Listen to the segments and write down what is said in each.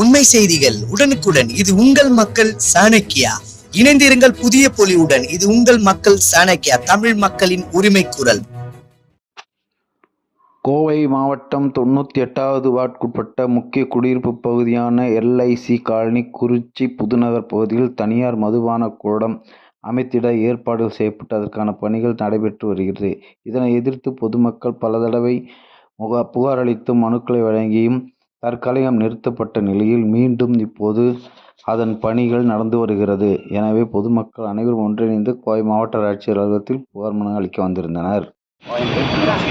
உண்மை செய்திகள் உடனுக்குடன். இது உங்கள் மக்கள் சாணக்கியா? இணைந்திருங்கள் புதிய பொலிவுடன். இது உங்கள் மக்கள் சாணக்கியா? தமிழ் மக்களின் உரிமை குரல். கோவை மாவட்டம் தொண்ணூற்றி எட்டாவது வார்டுக்குட்பட்ட முக்கிய குடியிருப்பு பகுதியான எல்ஐசி காலனி குறிச்சி புதுநகர் பகுதியில் தனியார் மதுபான கூடம் அமைத்திட ஏற்பாடுகள் செய்யப்பட்டு அதற்கான பணிகள் நடைபெற்று வருகிறது. இதனை எதிர்த்து பொதுமக்கள் பல தடவை முகா புகார் அளித்தும் மனுக்களை வழங்கியும் தற்காலிகம் நிறுத்தப்பட்ட நிலையில் மீண்டும் இப்போது அதன் பணிகள் நடந்து வருகிறது. எனவே பொதுமக்கள் அனைவரும் ஒன்றிணைந்து கோவை மாவட்ட ஆட்சியர் அலுவலகத்தில் புகார் மனு அளிக்க வந்திருந்தனர்.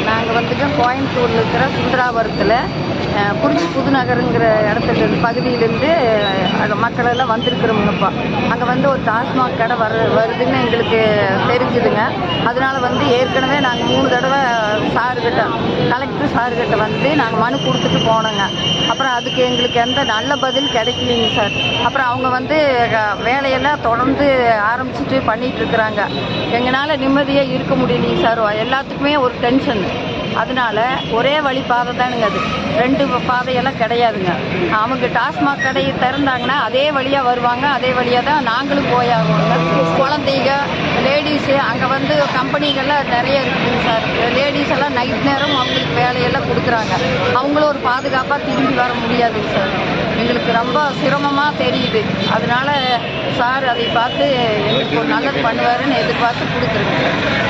நாங்கள் வந்துட்டு கோயம்புத்தூரில் இருக்கிற சுந்தராபுரத்தில் குறிச்சி புதுநகருங்கிற இடத்துல பகுதியிலேருந்து அங்கே மக்கள் எல்லாம் வந்திருக்கிறவங்கப்பா அங்கே வந்து ஒரு டாஸ்மாக் கடை வர வருதுன்னு எங்களுக்கு தெரிஞ்சுதுங்க. அதனால வந்து ஏற்கனவே நாங்கள் மூணு தடவை சாருக்கிட்ட கலெக்டர் சாருக்கிட்ட வந்து நாங்கள் மனு கொடுத்துட்டு போனோங்க. அப்புறம் அதுக்கு எங்களுக்கு எந்த நல்ல பதில் கிடைக்கலைங்க சார். அப்புறம் அவங்க வந்து வேலையெல்லாம் தொடர்ந்து ஆரம்பிச்சுட்டு பண்ணிகிட்டு இருக்கிறாங்க. எங்களால் நிம்மதியாக இருக்க முடியலைங்க சார். எல்லாத்துக்குமே ஒரு டென்ஷன் அதனால ஒரே வழி பாதை தானுங்க அது. ரெண்டு பாதையெல்லாம் கிடையாதுங்க. அவங்க டாஸ்மாக் கடையை திறந்தாங்கன்னா அதே வழியாக வருவாங்க அதே வழியாக தான் நாங்களும் போயாகணுங்க. குழந்தைங்க லேடிஸு அங்கே வந்து கம்பெனிகள்லாம் நிறைய இருக்குதுங்க சார். லேடிஸ் எல்லாம் நைட் நேரம் அவங்களுக்கு வேலையெல்லாம் கொடுக்குறாங்க. அவங்களும் ஒரு பாதுகாப்பாக திரும்பி வர முடியாதுங்க சார். எங்களுக்கு ரொம்ப சிரமமாக தெரியுது. அதனால சார் அதை பார்த்து எங்களுக்கு ஒரு நல்லது பண்ணுவாருன்னு எதிர்பார்த்து கொடுத்துருங்க